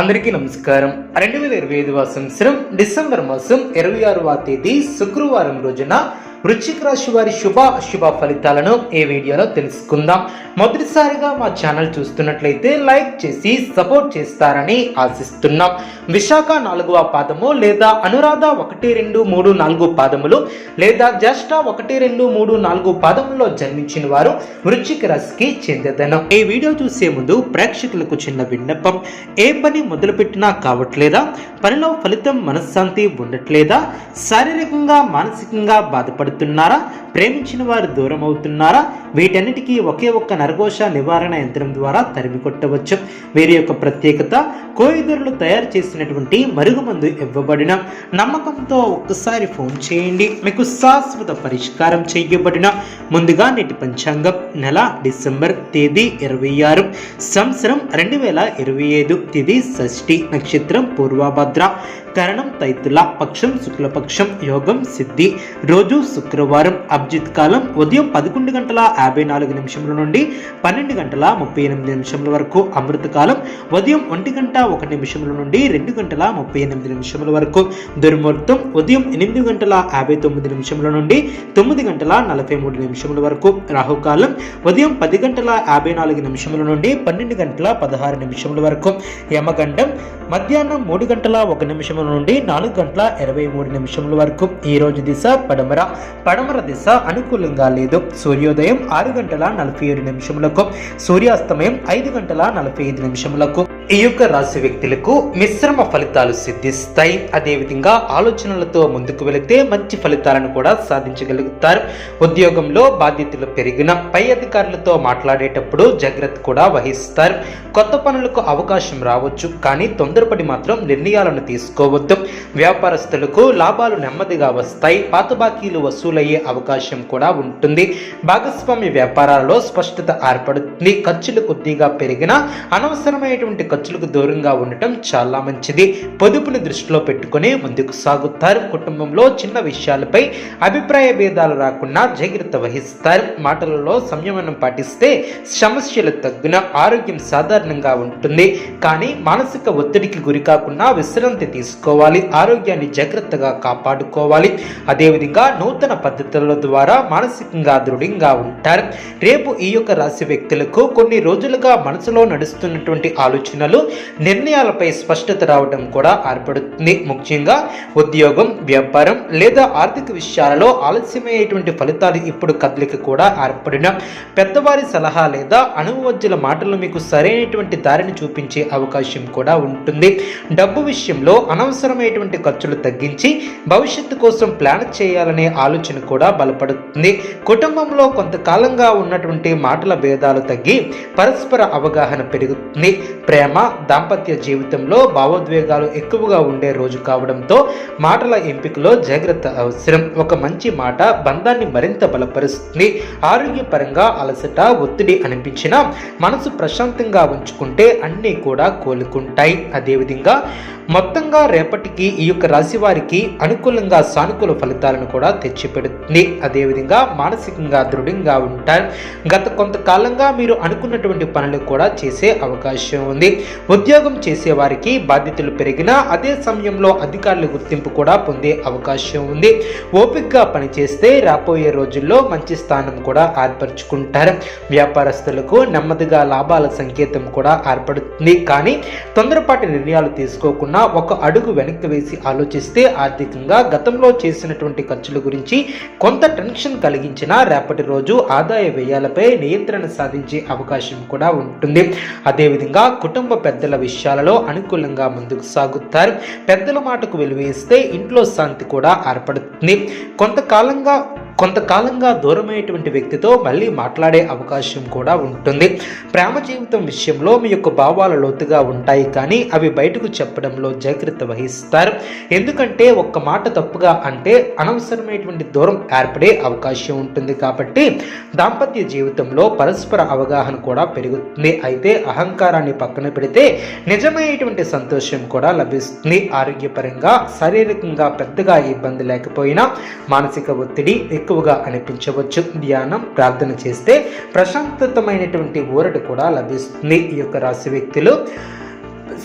అందరికీ నమస్కారం. రెండు వేల ఇరవై ఐదవ సంవత్సరం డిసెంబర్ మాసం ఇరవై ఆరవ తేదీ శుక్రవారం రోజున వృశ్చిక రాశి వారి శుభ అశుభ ఫలితాలను ఈ వీడియోలో తెలుసుకుందాం. మొదటిసారిగా మా ఛానల్ చూస్తున్నట్లయితే లైక్ చేసి సపోర్ట్ చేస్తారని ఆశిస్తున్నాం. విశాఖ నాలుగవ పాదము లేదా అనురాధ ఒకటి రెండు మూడు నాలుగు పాదములు లేదా జ్యేష్ఠ ఒకటి రెండు మూడు నాలుగు పాదములో జన్మించిన వారు వృశ్చిక రాశికి చెందేదనం. ఈ వీడియో చూసే ముందు ప్రేక్షకులకు చిన్న విన్నపం. ఏ పని మొదలుపెట్టినా కావట్లేదా? పనిలో ఫలితం మనశ్శాంతి ఉండట్లేదా? శారీరకంగా మానసికంగా పడుతున్నారా ప్రేమించిన వారు దూరం అవుతున్నారా వీటన్నిటికీ ఒకే ఒక్క నరఘోష నివారణ యంత్రం ద్వారా తరిమి కొట్టవచ్చు. వీరి యొక్క ప్రత్యేకత కోయిదరులు తయారు చేసినటువంటి మరుగుమందు ఇవ్వబడిన నమ్మకంతో ఒక్కసారి ఫోన్ చేయండి. మీకు శాశ్వత పరిష్కారం చేయబడిన ముందుగా నేటి పంచాంగం నెల డిసెంబర్ తేదీ ఇరవై ఆరు సంవత్సరం రెండు వేల ఇరవై ఐదు తిది షష్ఠి నక్షత్రం పూర్వభద్ర. కరణం తైతుల పక్షం శుక్లపక్షం యోగం సిద్ధి. రోజు శుక్రవారం అబ్జిత్ కాలం ఉదయం పదకొండు గంటల యాభై నాలుగు నిమిషముల నుండి పన్నెండు గంటల ముప్పై ఎనిమిది నిమిషముల వరకు అమృత కాలం ఉదయం ఒంటి గంట ఒక నిమిషముల నుండి రెండు గంటల ముప్పై ఎనిమిది నిమిషముల వరకు. దుర్ముహూర్తం ఉదయం ఎనిమిది గంటల యాభై తొమ్మిది నిమిషముల నుండి తొమ్మిది గంటల నలభై మూడు నిమిషముల వరకు. రాహుకాలం ఉదయం పది గంటల యాభై నాలుగు నిమిషముల నుండి పన్నెండు గంటల పదహారు నిమిషముల వరకు. యమగండం మధ్యాహ్నం మూడు గంటల ఒక నిమిషముల నుండి నాలుగు గంటల ఇరవై మూడు నిమిషముల వరకు. ఈ రోజు దిశ పడమర. పడమర దిశ అనుకూలంగా లేదు. సూర్యోదయం ఆరు గంటల నలభై ఏడు నిమిషములకు సూర్యాస్తమయం ఐదు గంటల నలభై ఐదు నిమిషములకు. ఈ యొక్క రాశి వ్యక్తులకు మిశ్రమ ఫలితాలు సిద్ధిస్తాయి. అదేవిధంగా ఆలోచనలతో ముందుకు వెళితే మంచి ఫలితాలను కూడా సాధించగలుగుతారు. ఉద్యోగంలో బాధ్యతలు పెరిగిన పై అధికారులతో మాట్లాడేటప్పుడు జాగ్రత్త కూడా వహిస్తారు. కొత్త పనులకు అవకాశం రావచ్చు కానీ తొందరపడి మాత్రం నిర్ణయాలను తీసుకోవద్దు. వ్యాపారస్తులకు లాభాలు నెమ్మదిగా వస్తాయి. పాత బాకీలు వసూలయ్యే అవకాశం కూడా ఉంటుంది. భాగస్వామి వ్యాపారాలలో స్పష్టత ఏర్పడుతుంది. ఖర్చులు కొద్దిగా పెరిగినా అనవసరమైనటువంటి ఖర్చులకు దూరంగా ఉండటం చాలా మంచిది. పొదుపుని దృష్టిలో పెట్టుకుని ముందుకు సాగుతారు. కుటుంబంలో చిన్న విషయాలపై అభిప్రాయ భేదాలు రాకుండా జాగ్రత్త వహిస్తారు. మాటలలో సంయమనం పాటిస్తే సమస్యలు తగ్గిన ఆరోగ్యం సాధారణంగా ఉంటుంది. కానీ మానసిక ఒత్తిడికి గురి కాకుండా విశ్రాంతి తీసుకోవాలి. ఆరోగ్యాన్ని జాగ్రత్తగా కాపాడుకోవాలి. అదేవిధంగా నూతన పద్ధతుల ద్వారా మానసికంగా దృఢంగా ఉంటారు. రేపు ఈ యొక్క రాశి వ్యక్తులకు కొన్ని రోజులుగా మనసులో నడుస్తున్నటువంటి ఆలోచనలు నిర్ణయాలపై స్పష్టత రావడం కూడా ఏర్పడుతుంది. ముఖ్యంగా ఉద్యోగం వ్యాపారం లేదా ఆర్థిక విషయాలలో ఆలస్యమయ్యేటువంటి ఫలితాలు ఇప్పుడు కదలిక కూడా ఏర్పడిన పెద్దవారి సలహా లేదా అనుభవజ్జుల మాటలు మీకు సరైనటువంటి దారిని చూపించే అవకాశం కూడా ఉంటుంది. డబ్బు విషయంలో అనవసరమైనటువంటి ఖర్చులు తగ్గించి భవిష్యత్తు కోసం ప్లాన్ చేయాలనే ఆలోచన కూడా బలపడుతుంది. కుటుంబంలో కొంతకాలంగా ఉన్నటువంటి మాటల భేదాలు తగ్గి పరస్పర అవగాహన పెరుగుతుంది. ప్రేమ దాంపత్య జీవితంలో భావోద్వేగాలు ఎక్కువగా ఉండే రోజు కావడంతో మాటల ఎంపికలో జాగ్రత్త అవసరం. ఒక మంచి మాట బంధాన్ని మరింత బలపరుస్తుంది. ఆరోగ్యపరంగా అలసట ఒత్తిడి అనిపించినా మనసు ప్రశాంతంగా ఉంచుకుంటే అన్నీ కూడా కోలుకుంటాయి. అదేవిధంగా మొత్తంగా రేపటికి ఈ యొక్క రాశి వారికి అనుకూలంగా సానుకూల ఫలితాలను కూడా తెచ్చి తెచ్చిపెడుతుంది అదేవిధంగా మానసికంగా దృఢంగా ఉంటారు. గత కొంతకాలంగా మీరు అనుకున్నటువంటి పనులు కూడా చేసే అవకాశం ఉంది. ఉద్యోగం చేసే వారికి బాధ్యతలు పెరిగినా అదే సమయంలో అధికారుల గుర్తింపు కూడా పొందే అవకాశం ఉంది. ఓపికగా పనిచేస్తే రాబోయే రోజుల్లో మంచి స్థానం కూడా ఏర్పరచుకుంటారు. వ్యాపారస్తులకు నెమ్మదిగా లాభాల సంకేతం కూడా ఏర్పడుతుంది. కానీ తొందరపాటి నిర్ణయాలు తీసుకోకుండా ఒక అడుగు వెనక్కి వేసి ఆలోచిస్తే ఆర్థికంగా గతంలో చేసినటువంటి ఖర్చుల గురించి కొంత టెన్షన్ కలిగించినా రేపటి రోజు ఆదాయ వ్యయాలపై నియంత్రణ సాధించే అవకాశం కూడా ఉంటుంది. అదేవిధంగా కుటుంబ పెద్దల విషయాలలో అనుకూలంగా ముందుకు సాగుతారు. పెద్దల మాటకు విలువేస్తే ఇంట్లో శాంతి కూడా ఏర్పడుతుంది. కొంతకాలంగా కొంతకాలంగా దూరమైనటువంటి వ్యక్తితో మళ్ళీ మాట్లాడే అవకాశం కూడా ఉంటుంది. ప్రేమ జీవితం విషయంలో మీ యొక్క భావాలు లోతుగా ఉంటాయి కానీ అవి బయటకు చెప్పడంలో జాగ్రత్త వహిస్తారు. ఎందుకంటే ఒక్క మాట తప్పుగా అంటే అనవసరమైనటువంటి దూరం ఏర్పడే అవకాశం ఉంటుంది కాబట్టి దాంపత్య జీవితంలో పరస్పర అవగాహన కూడా పెరుగుతుంది. అయితే అహంకారాన్ని పక్కన పెడితే నిజమైనటువంటి సంతోషం కూడా లభిస్తుంది. ఆరోగ్యపరంగా శారీరకంగా పెద్దగా ఇబ్బంది లేకపోయినా మానసిక ఒత్తిడి ఎక్కువగా అనిపించవచ్చు. ధ్యానం ప్రార్థన చేస్తే ప్రశాంతతమైనటువంటి ఊరట కూడా లభిస్తుంది. ఈ యొక్క రాశి వ్యక్తులు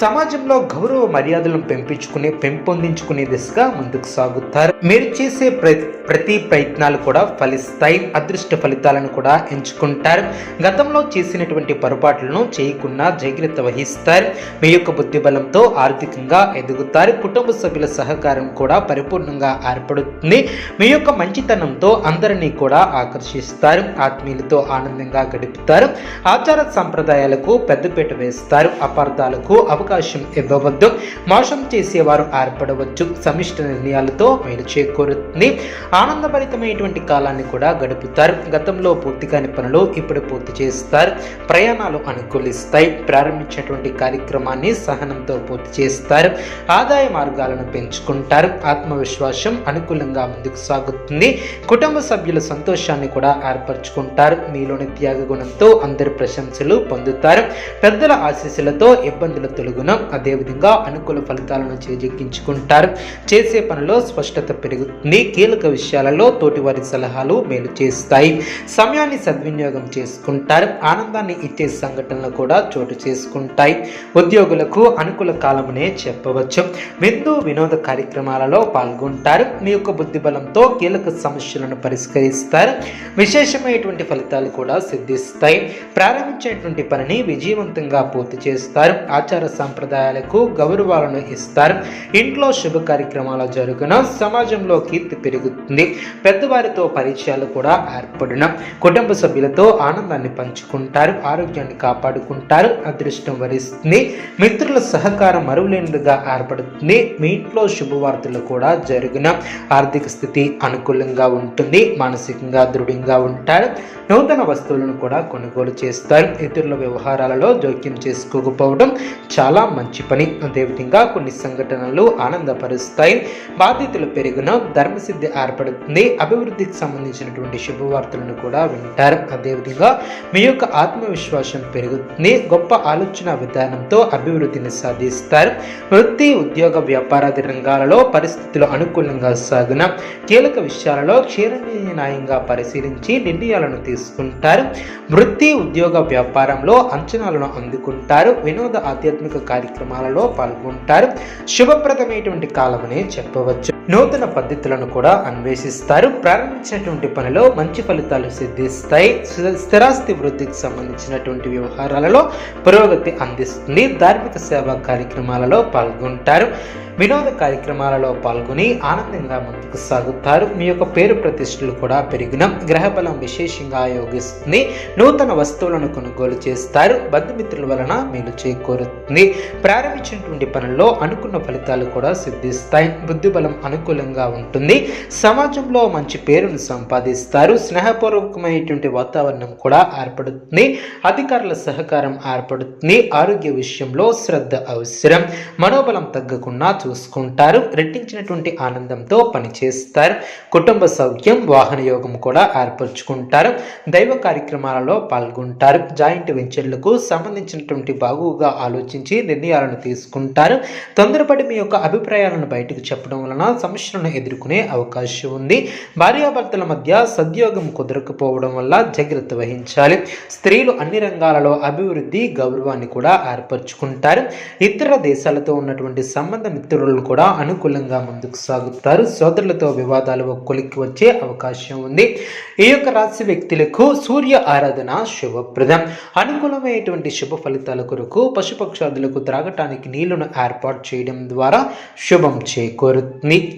సమాజంలో గౌరవ మర్యాదలను పెంపించుకునే పెంపొందించుకునే దిశగా ముందుకు సాగుతారు. మీరు చేసే ప్ర- ప్రతి ప్రయత్నాలు కూడా ఫలిస్తాయి అదృష్ట ఫలితాలను కూడా ఎంచుకుంటారు. గతంలో చేసినటువంటి పొరపాట్లను చేయకుండా జాగ్రత్త వహిస్తారు. మీ యొక్క బుద్ధిబలంతో ఆర్థికంగా ఎదుగుతారు. కుటుంబ సభ్యుల సహకారం కూడా పరిపూర్ణంగా ఏర్పడుతుంది. మీ యొక్క మంచితనంతో అందరినీ కూడా ఆకర్షిస్తారు. ఆత్మీయులతో ఆనందంగా గడుపుతారు. ఆచార సంప్రదాయాలకు పెద్దపీట వేస్తారు. అపార్థాలకు అవకాశం ఇవ్వవద్దు. మోసం చేసేవారు ఏర్పడవచ్చు సమిష్ట నిర్ణయాలతో మేలు చేకూరుతుంది. ఆనందభరితమైనటువంటి కాలాన్ని కూడా గడుపుతారు. గతంలో పూర్తి కాని పనులు ఇప్పుడు పూర్తి చేస్తారు. ప్రయాణాలు అనుకూలిస్తాయి. ప్రారంభించినటువంటి కార్యక్రమాన్ని సహనంతో పూర్తి చేస్తారు. ఆదాయ మార్గాలను పెంచుకుంటారు. ఆత్మవిశ్వాసం అనుకూలంగా ముందుకు సాగుతుంది. కుటుంబ సభ్యుల సంతోషాన్ని కూడా ఏర్పరచుకుంటారు. మీలోని త్యాగ గుణంతో అందరి ప్రశంసలు పొందుతారు. పెద్దల ఆశీస్సులతో ఇబ్బందులతో తొలగున అదేవిధంగా అనుకూల ఫలితాలను చేజెక్కించుకుంటారు. చేసే పనిలో స్పష్టత పెరుగుతుంది. కీలక విషయాలలో తోటివారి సలహాలు మేలు చేస్తాయి. సమయాన్ని సద్వినియోగం చేసుకుంటారు. ఆనందాన్ని ఇచ్చే సంఘటనలు కూడా చోటు చేసుకుంటాయి. ఉద్యోగులకు అనుకూల కాలమనే చెప్పవచ్చు. విందు వినోద కార్యక్రమాలలో పాల్గొంటారు. మీ యొక్క బుద్ధి బలంతో కీలక సమస్యలను పరిష్కరిస్తారు. విశేషమైనటువంటి ఫలితాలు కూడా సిద్ధిస్తాయి. ప్రారంభించేటువంటి పనిని విజయవంతంగా పూర్తి చేస్తారు. ఆచార సాంప్రదాయాలకు గౌరవాలను ఇస్తారు. ఇంట్లో శుభ కార్యక్రమాలు జరుగున. సమాజంలో కీర్తి పెరుగుతుంది. పెద్దవారితో పరిచయాలు కూడా ఏర్పడిన. కుటుంబ సభ్యులతో ఆనందాన్ని పంచుకుంటారు. ఆరోగ్యాన్ని కాపాడుకుంటారు. అదృష్టం వరిస్తుంది. మిత్రుల సహకారం మరువలేనిదిగా ఏర్పడుతుంది. మీ ఇంట్లో శుభవార్తలు కూడా జరుగున. ఆర్థిక స్థితి అనుకూలంగా ఉంటుంది. మానసికంగా దృఢంగా ఉంటారు. నూతన వస్తువులను కూడా కొనుగోలు చేస్తారు. ఇతరుల వ్యవహారాలలో జోక్యం చేసుకోకపోవడం చాలా మంచి పని. అదేవిధంగా కొన్ని సంఘటనలు ఆనందపరుస్తాయి. బాధ్యతలు పెరిగిన ధర్మసిద్ధి ఏర్పడుతుంది. అభివృద్ధికి సంబంధించినటువంటి శుభవార్తలను కూడా వింటారు. అదేవిధంగా మీ యొక్క ఆత్మవిశ్వాసం పెరుగుతుంది. గొప్ప ఆలోచన విధానంతో అభివృద్ధిని సాధిస్తారు. వృత్తి ఉద్యోగ వ్యాపారాది రంగాలలో పరిస్థితులు అనుకూలంగా సాగున కీలక విషయాలలో క్షీరన్యాయంగా పరిశీలించి నిర్ణయాలను తీసుకుంటారు. వృత్తి ఉద్యోగ వ్యాపారంలో అంచనాలను అందుకుంటారు. వినోద ఆధ్యాత్మిక కార్యక్రమాలలో పాల్గొంటారు. శుభప్రదమైనటువంటి కాలమనే చెప్పవచ్చు. నూతన పద్ధతులను కూడా అన్వేషిస్తారు. ప్రారంభించినటువంటి పనిలో మంచి ఫలితాలు సిద్ధిస్తాయి. స్థిరాస్తి వృద్ధికి సంబంధించినటువంటి వ్యవహారాలలో పురోగతి అందిస్తుంది. ధార్మిక సేవా కార్యక్రమాలలో పాల్గొంటారు. వినోద కార్యక్రమాలలో పాల్గొని ఆనందంగా ముందుకు సాగుతారు. మీ యొక్క పేరు ప్రతిష్టలు కూడా పెరిగిన గ్రహబలం విశేషంగా యోగిస్తుంది. నూతన వస్తువులను కొనుగోలు చేస్తారు. బంధుమిత్రుల వలన మేలు చేకూరుతుంది. ప్రారంభించినటువంటి పనుల్లో అనుకున్న ఫలితాలు కూడా సిద్ధిస్తాయి. బుద్ధిబలం అనుకూలంగా ఉంటుంది. సమాజంలో మంచి పేరును సంపాదిస్తారు. స్నేహపూర్వకమైనటువంటి వాతావరణం కూడా ఏర్పడుతుంది. అధికారుల సహకారం ఏర్పడుతుంది. ఆరోగ్య విషయంలో శ్రద్ధ అవసరం. మనోబలం తగ్గకుండా చూసుకుంటారు. రెట్టించినటువంటి ఆనందంతో పనిచేస్తారు. కుటుంబ సౌఖ్యం వాహన యోగం కూడా ఏర్పరచుకుంటారు. దైవ కార్యక్రమాలలో పాల్గొంటారు. జాయింట్ వెంచర్లకు సంబంధించినటువంటి బాగుగా ఆలోచించి నిర్ణయాలను తీసుకుంటారు. తొందరపడి మీ యొక్క అభిప్రాయాలను బయటకు చెప్పడం వలన సమస్యలను ఎదుర్కొనే అవకాశం ఉంది. భార్యాభర్తల మధ్య సద్యోగం కుదరకపోవడం వల్ల జాగ్రత్త వహించాలి. స్త్రీలు అన్ని రంగాలలో అభివృద్ధి గౌరవాన్ని కూడా ఏర్పరచుకుంటారు. ఇతర దేశాలతో ఉన్నటువంటి సంబంధ మిత్రులను కూడా అనుకూలంగా ముందుకు సాగుతారు. సోదరులతో వివాదాలు కొలిక్కి వచ్చే అవకాశం ఉంది. ఈ యొక్క రాశి వ్యక్తులకు సూర్య ఆరాధన శుభప్రదం. అనుకూలమైనటువంటి శుభ ఫలితాల కొరకు పశుపక్షాదులకు త్రాగటానికి నీళ్ళను ఏర్పాటు చేయడం ద్వారా శుభం చేకూరుతుంది.